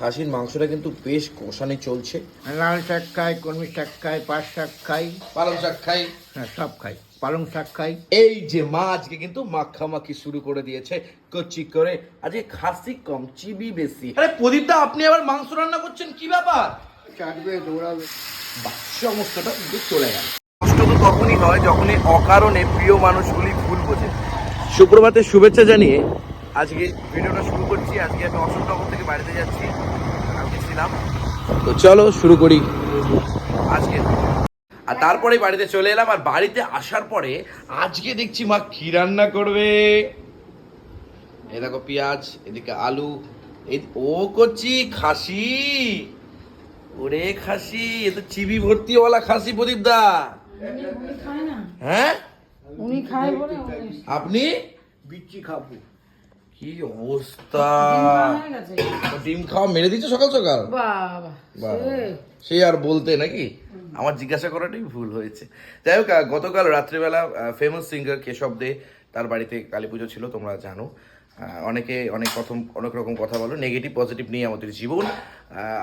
খাসির মাংসটা কিন্তু বেশ কষানি চলছে। লাল শাক খাই কলমি শাক খাই পাট শাক খাই। পালং শাক খাই। হ্যাঁ সব খাই। পালং শাক খাই। এই যে মা আজকে কিন্তু মাখামাখি শুরু করে দিয়েছে কচি করে। আজকে খাসি কম চিবি বেশি। আরে প্রদীপদা আপনি আবার মাংস রান্না করছেন কি ব্যাপার? চাটবে দৌড়াবে। সমস্তটা কিন্তু চলে গেল। কষ্ট তো তখনই হয় যখনই অকারণে প্রিয় মানুষগুলি ভুল বোঝে। সুপ্রভাতের শুভেচ্ছা জানিয়ে আজকে ভিডিওটা শুরু করছি। আজকে আমি অশোকনগর থেকে বাড়িতে যাচ্ছি। কালকে ছিলাম তো চলো শুরু করি। আজকে। আর তারপরে বাড়িতে চলে এলাম আর বাড়িতে আসার পরে আজকে দেখছি মা কি রান্না করবে। এ দেখো পেঁয়াজ এদিকে আলু এই ও করছি খাসি। ওরে খাসি এ তো চিবি ভর্তিওয়ালা খাসি প্রদীপ দা। হ্যাঁ? উনি খায় বলে আপনি? বিচ্ছি খাব। কি অবস্থা? ডিম খাওয়া মেরে দিচ্ছ সকাল সকাল। সে। আর বলতে নাকি? আমার জিজ্ঞাসা করাটাই ভুল হয়েছে। যাই হোক গতকাল রাত্রিবেলা ফেমাস সিঙ্গার কেশব দে তার বাড়িতে কালী পুজো ছিল তোমরা জানো। অনেকে অনেক প্রথম অনেক রকম কথা বলো। নেগেটিভ পজিটিভ নিয়ে আমাদের জীবন।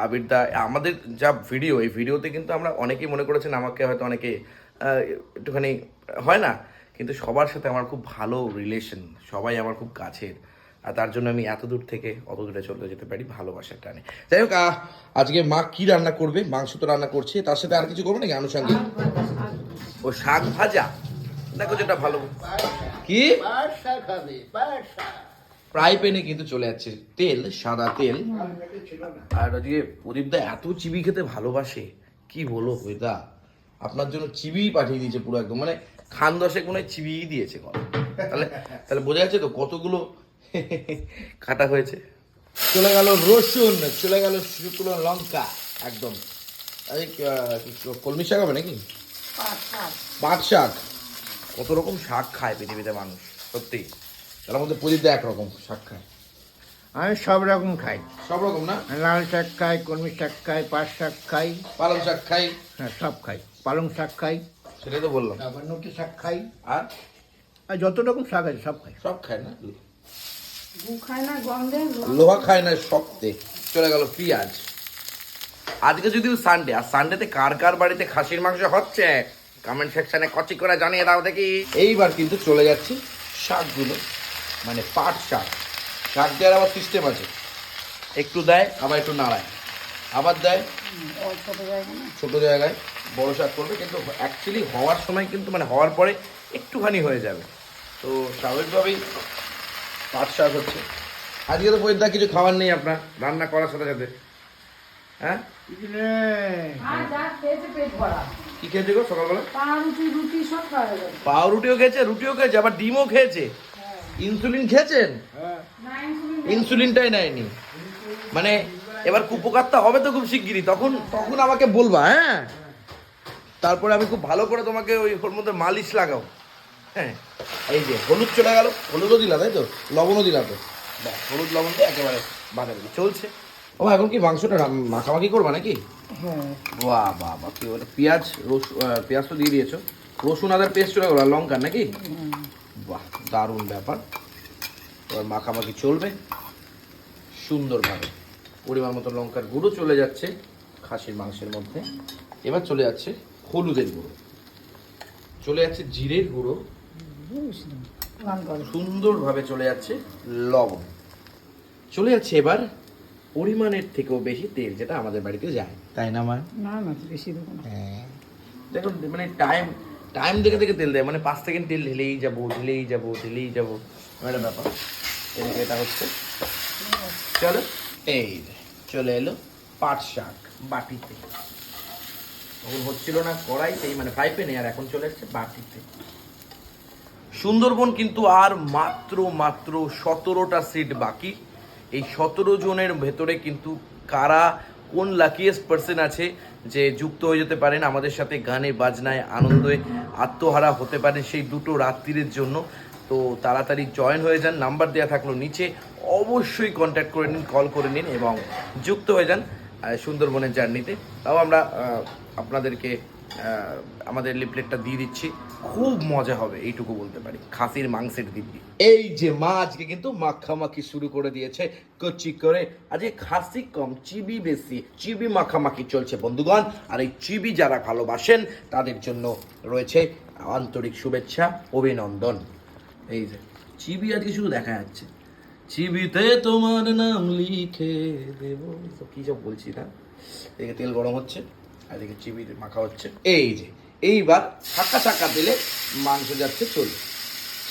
আবির দা আমাদের যা ভিডিও এই ভিডিওতে কিন্তু আমরা অনেকেই মনে করেছেন আমাকে হয়তো অনেকে একটুখানি হয় না কিন্তু সবার সাথে আমার খুব ভালো রিলেশন সবাই আমার খুব কাছের। আর তার জন্য আমি এত দূর থেকে অত দূরে চলে যেতে পারি ভালোবাসার টানে। যাই হোক আজকে মা কি রান্না করবে? মাংস তো রান্না করছে, তার সাথে আর কিছু করবে নাকি আনুষঙ্গিক? ও শাক ভাজা? দেখো যেটা ভালো। কি? ফ্রাই প্যানে কিন্তু চলে যাচ্ছে তেল, সাদা তেল। আর আজকে প্রদীপদা এত চিবি খেতে ভালোবাসে। কি বলো হইদা আপনার জন্য চিবি পাঠিয়ে দিয়েছে পুরো একদম। মানে খান দশে কোনো চিবি দিয়েছে তাহলে তাহলে বোঝা যাচ্ছে তো কতগুলো কাটা হয়েছে। চলে গেল রসুন চলে গেল শুকনো লঙ্কা একদম। আরে কলমি শাক হবে নাকি? পাট শাক। পাট শাক। কত রকম শাক খায় পৃথিবীতে মানুষ সত্যি। তার মধ্যে প্রদীপদা একরকম শাক খায়। আমি সব রকম খাই। সব রকম না? লাল শাক খাই কলমি শাক খাই পাট শাক খাই। পালং শাক খাই। হ্যাঁ সব খাই। পালং শাক খাই। সেটাই তো বললাম। আবার নটি শাক খাই। আর? আর যত রকম শাক আছে সব খাই। সব খায় না? লোহা খায়। না শক্তে। চলে গেল পেঁয়াজ। আজকে যদিও সানডে আর সানডেতে কার কার বাড়িতে খাসির মাংস হচ্ছে? কমেন্ট সেকশনে কচি করে জানিয়ে দাও দেখি। এইবার কিন্তু চলে যাচ্ছি শাকগুলো মানে পাট শাক। শাক দেওয়ার আবার সিস্টেম আছে। একটু দেয় আবার একটু নাড়ায়। আবার দেয় ছোট ছোট জায়গায় বড় শাক করবে কিন্তু অ্যাকচুয়ালি হওয়ার সময় কিন্তু মানে হওয়ার পরে একটুখানি হয়ে যাবে। তো স্বাভাবিকভাবেই পাট শাক হচ্ছে। আজকে তো পরিদা কিছু খাবার নেই আপনার রান্না করার সাথে সাথে। হ্যাঁ? আর খেয়েছে কি খেয়েছে গো সকালবেলা? পা রুটি রুটি সব খাওয়া যাবে পাউরুটিও খেয়েছে রুটিও খেয়েছে আবার ডিমও খেয়েছে। ইনসুলিন খেয়েছেন? হ্যাঁ। ইনসুলিনটাই নেয়নি। মানে এবার কুপকারটা হবে তো খুব শিগগিরই। তখন তখন আমাকে বলবা হ্যাঁ? তারপরে আমি খুব ভালো করে তোমাকে ওই ওর মধ্যে মালিশ লাগাও। হ্যাঁ? এই যে হলুদ চলে গেল। হলুদও দিলা তাই তো? লবণও দিলা তো? হলুদ লবণ দিয়ে একেবারে বাঁধাবি চলছে। ও এখন কি মাংসটা মাখামাখি করবা নাকি? হ্যাঁ। বাহ বাহ বাহ কি বলে পেঁয়াজ রসুন পেঁয়াজ তো দিয়ে দিয়েছ। রসুন আদার পেস্ট চলে গেলো লঙ্কা নাকি? বাহ দারুণ ব্যাপার। এবার মাখামাখি চলবে। সুন্দরভাবে। পরিমাণ মতো লঙ্কার গুঁড়ো চলে যাচ্ছে খাসির মাংসের মধ্যে। এবার চলে যাচ্ছে হলুদের গুঁড়ো। চলে যাচ্ছে জিরের গুঁড়ো। সুন্দরভাবে চলে যাচ্ছে লবণ। চলে যাচ্ছে এবার পরিমাণের থেকেও বেশি তেল যেটা আমাদের বাড়িতে যায়। তাই না মা? না না বেশি দেবো হ্যাঁ। দেখুন মানে টাইম টাইম দেখে দেখে তেল দেয় মানে পাঁচ সেকেন্ড তেল ঢেলেই যাব ঢেলেই যাব ঢেলেই যাব একটা ব্যাপার। এদিকে এটা হচ্ছে। চলো এই যে, চলে এলো পাট শাক বাটিতে। তখন হচ্ছিল না কড়াইতেই মানে ফ্রাই প্যানে আর এখন চলে এসছে বাটিতে। সুন্দরবন কিন্তু আর মাত্র মাত্র সতেরোটা সিট বাকি। এই সতেরো জনের ভেতরে কিন্তু কারা কোন লাকিয়েস্ট পার্সন আছে যে যুক্ত হয়ে যেতে পারেন, আমাদের সাথে গানে বাজনায় আনন্দে আত্মহারা হতে পারেন সেই দুটো রাত্রির জন্য। তো তাড়াতাড়ি জয়েন হয়ে যান নাম্বার দেওয়া থাকল নিচে, অবশ্যই কন্ট্যাক্ট করে নিন কল করে নিন এবং যুক্ত হয়ে যান সুন্দরবনের জার্নিতে তাও আমরা আপনাদেরকে আমাদের লিপলেটটা দিয়ে দিচ্ছি। খুব মজা হবে, এইটুকু বলতে পারি। খাসির মাংসের দিব্যি। এই যে মা আজকে কিন্তু মাখামাখি শুরু করে দিয়েছে, কচি করে। আজকে খাসি কম, চিবি বেশি, চিবি মাখামাখি চলছে, বন্ধুগণ। আর এই চিবি যারা ভালোবাসেন, তাদের জন্য রয়েছে আন্তরিক শুভেচ্ছা, অভিনন্দন। এই যে, চিবি আজকে শুধু দেখা যাচ্ছে। চিবিতে তোমার নাম লিখে দেব। কি সব বলছি না? এদিকে তেল গরম হচ্ছে। এদিকে চিবি মাখা হচ্ছে। এই যে, এইবার ছাক্কা ছাক্কা দিলে মাংস যাচ্ছে চলে।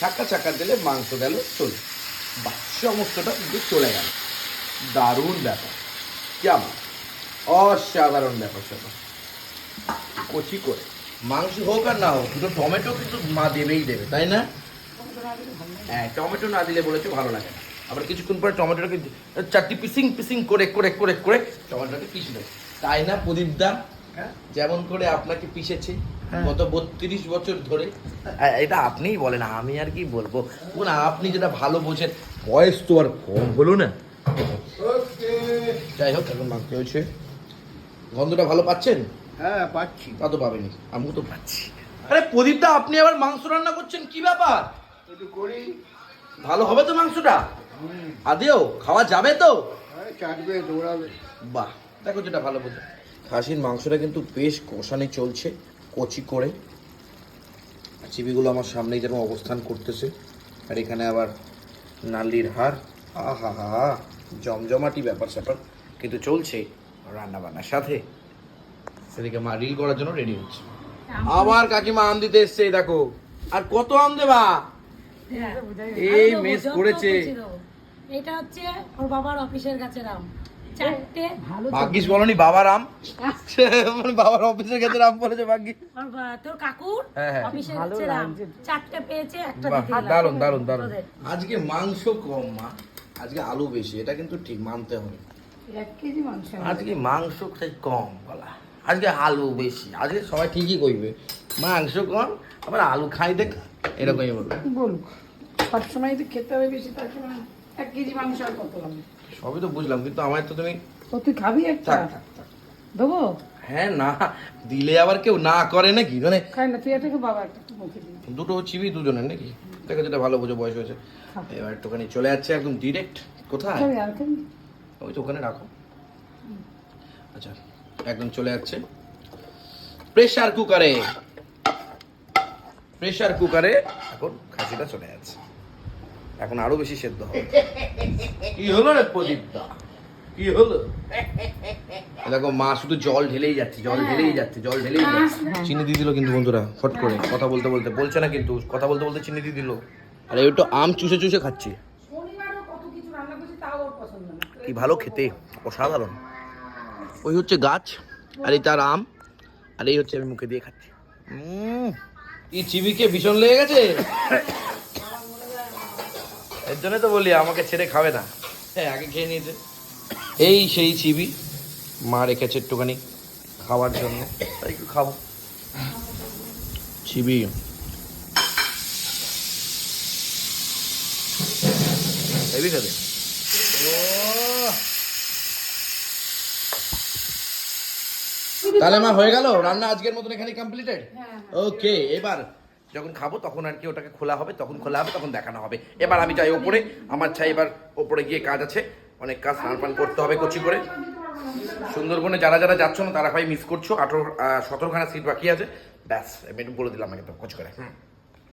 ছাক্কা ছাক্কা দিলে মাংস গেল চলে। বা সমস্তটা কিন্তু চলে গেল। দারুণ ব্যাপার। কেমন? অসাধারণ ব্যাপার স্যাপার। কচি করে। মাংস হোক আর না হোক, দুটো টমেটো কিন্তু মা দেবেই দেবে, তাই না? হ্যাঁ টমেটো না দিলে বলেছে ভালো লাগে না। আবার কিছুক্ষণ পরে টমেটোটাকে চারটি পিসিং পিসিং করে করে করে করে টমেটোটাকে পিস তাই না প্রদীপ দা যেমন করে আপনাকে পিষেছে গত বত্রিশ বছর ধরে। হ্যাঁ, এটা আপনিই বলেন আমি আর কি বলব? না আপনি যেটা ভালো বোঝেন বয়স তো আর কম হলো না। যাই হোক এখন মাংস হয়েছে। গন্ধটা ভালো পাচ্ছেন? হ্যাঁ পাচ্ছি। তা তো পাবেনি আমিও তো পাচ্ছি। আরে প্রদীপ দা আপনি আবার মাংস রান্না করছেন কি ব্যাপার? একটু করি। ভালো হবে তো মাংসটা? আদেও খাওয়া যাবে তো? হ্যাঁ চাটবে দৌড়াবে। বাহ দেখো যেটা ভালো বোঝো। খাসির মাংসটা কিন্তু বেশ কষানি চলছে কচি করে। আর চিবিগুলো আমার সামনেই যেন অবস্থান করতেছে। আর এখানে আবার নালির হার আহা হা হা জমজমাটি ব্যাপার স্যাপার। কিন্তু চলছে রান্না বান্নার সাথে। সেদিকে মা রিল করার জন্য রেডি হচ্ছে। আবার কাকিমা আম দিতে এসছে দেখো। আর কত আম দেবা? এই মেস করেছে। এটা হচ্ছে ওর বাবার অফিসের কাছে রাম চারটে। ভাগ্যিস বলনি বাবার আম মানে বাবার অফিসের কাছে আম বলেছে বা- তোর কাকুর হ্যাঁ, হ্যাঁ। কাছে রাম। চারটে পেয়েছে একটা দারুণ দারুণ দারুণ আজকে মাংস কম মা। আজকে আলু বেশি এটা কিন্তু ঠিক মানতে হবে। আজকে মাংস খাই কম বলা। আজকে আলু বেশি আজকে সবাই ঠিকই কইবে। মাংস কম আবার আলু খাই দেখ। এরকমই বলবে। বলুক। সবসময় তো খেতে হবে বেশি তার এক কেজি মাংস আর কত লাগবে সবই তো বুঝলাম কিন্তু আমার তো তুমি ও তুই খাবি একটা? থাক থাক থাক। দেবো? হ্যাঁ না দিলে আবার কেউ না করে নাকি? মানে খাই না তুই এটাকে বাবা একটা মুখে দিবি। দুটো চিবি দুজনের নাকি? দেখো যেটা ভালো বুঝে বয়স হয়েছে। এবার একটুখানি চলে যাচ্ছে একদম ডিরেক্ট কোথায়? ওই তো ওখানে রাখো। আচ্ছা একদম চলে যাচ্ছে। প্রেসার কুকারে প্রেসার কুকারে এখন খাসিটা চলে যাচ্ছে। এখন আরও বেশি সেদ্ধ হবে। কি হলো রে প্রদীপদা? কি হলো? দেখো মা শুধু জল ঢেলেই যাচ্ছে জল ঢেলেই যাচ্ছে জল ঢেলেই যাচ্ছে। চিনি দিয়ে দিল কিন্তু বন্ধুরা ফট করে কথা বলতে বলতে। বলছে না কিন্তু কথা বলতে বলতে চিনি দিয়ে দিল। আরে একটু আম চুষে চুষে খাচ্ছি। শনিবারও কত কিছু রান্না করছি তাও ওর পছন্দ না। কি ভালো খেতে অসাধারণ। ওই হচ্ছে গাছ আর এই তার আম আর এই হচ্ছে আমি মুখে দিয়ে খাচ্ছি। উম, এই চিবিকে ভীষণ লেগে গেছে? এর জন্য তো বলি আমাকে ছেড়ে খাবে না। হ্যাঁ আগে খেয়ে নিয়েছে এই সেই চিবি মা রেখেছে একটুখানি খাওয়ার জন্য। তাই একটু খাব। চিবি। হেভি খেতে। তাহলে মা হয়ে গেল? রান্না আজকের মতন এখানে কমপ্লিটেড ওকে এবার যখন খাব তখন আর কি ওটাকে খোলা হবে, তখন খোলা হবে, তখন দেখানো হবে। এবার আমি চাই ওপরে, আমার চাই এবার ওপরে গিয়ে কাজ আছে। অনেক কাজ স্নান পান করতে হবে কচি করে। সুন্দরবনে যারা যারা যাচ্ছ না, তারা ভাই মিস করছ। আঠারো সতেরোখানা সিট বাকি আছে। ব্যাস, আমি বলে দিলাম আমাকে তো, কচি করে। হুম।